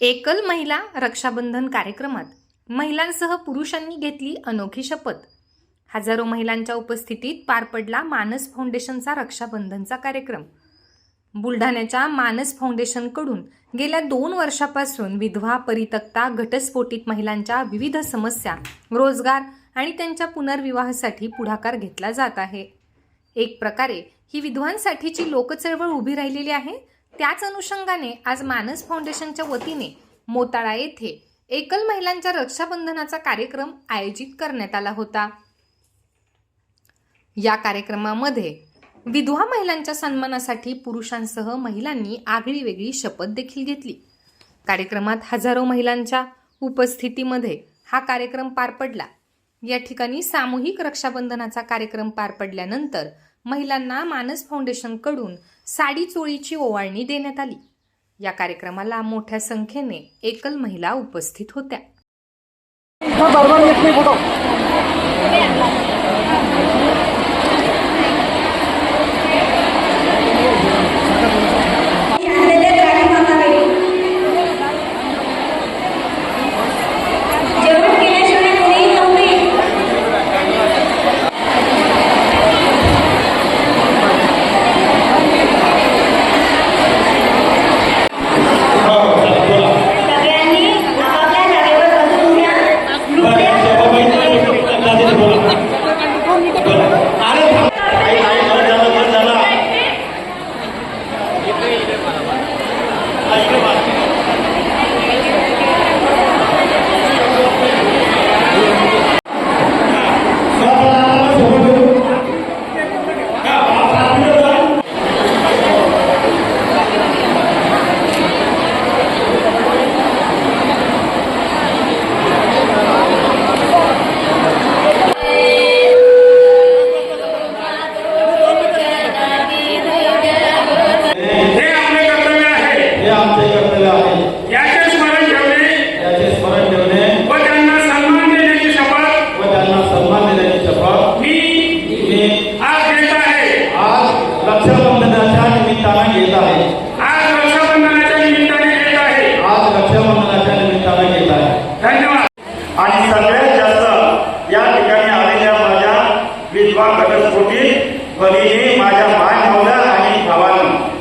एकल महिला रक्षाबंधन कार्यक्रमात महिलांसह पुरुषांनी घेतली अनोखी शपथ. हजारो महिलांच्या उपस्थितीत पार पडला मानस फाउंडेशनचा रक्षाबंधनचा कार्यक्रम. बुलढाण्याच्या मानस फाउंडेशनकडून गेल्या दोन वर्षापासून विधवा परितक्ता घटस्फोटित महिलांच्या विविध समस्या रोजगार आणि त्यांच्या पुनर्विवाहासाठी पुढाकार घेतला जात आहे. एक प्रकारे ही विधवांसाठीची लोकचळवळ उभी राहिलेली आहे त्याच अनुषंगाने आज मानस फाउंडेशनच्या वतीने मोताळा येथे एकल महिलांच्या रक्षाबंधनाचा कार्यक्रम आयोजित करण्यात आला होता. या कार्यक्रमामध्ये विधवा महिलांच्या सन्मानासाठी पुरुषांसह महिलांनी आगळी वेगळी शपथ देखील घेतली. कार्यक्रमात हजारो महिलांच्या उपस्थितीमध्ये हा कार्यक्रम पार पडला. या ठिकाणी सामूहिक रक्षाबंधनाचा कार्यक्रम पार पडल्यानंतर महिलांना मानस फाउंडेशनकडून साडी चोळीची ओवाळणी देण्यात आली. या कार्यक्रमाला मोठ्या संख्येने एकल महिला उपस्थित होत्या. माध्यमांच्या निमित्तानं घेत आहे. धन्यवाद. आणि सगळ्यात जास्त या ठिकाणी आलेल्या माझ्या विधवा घटस्फोटी बहिणी माझ्या माय भावना आणि भावानं.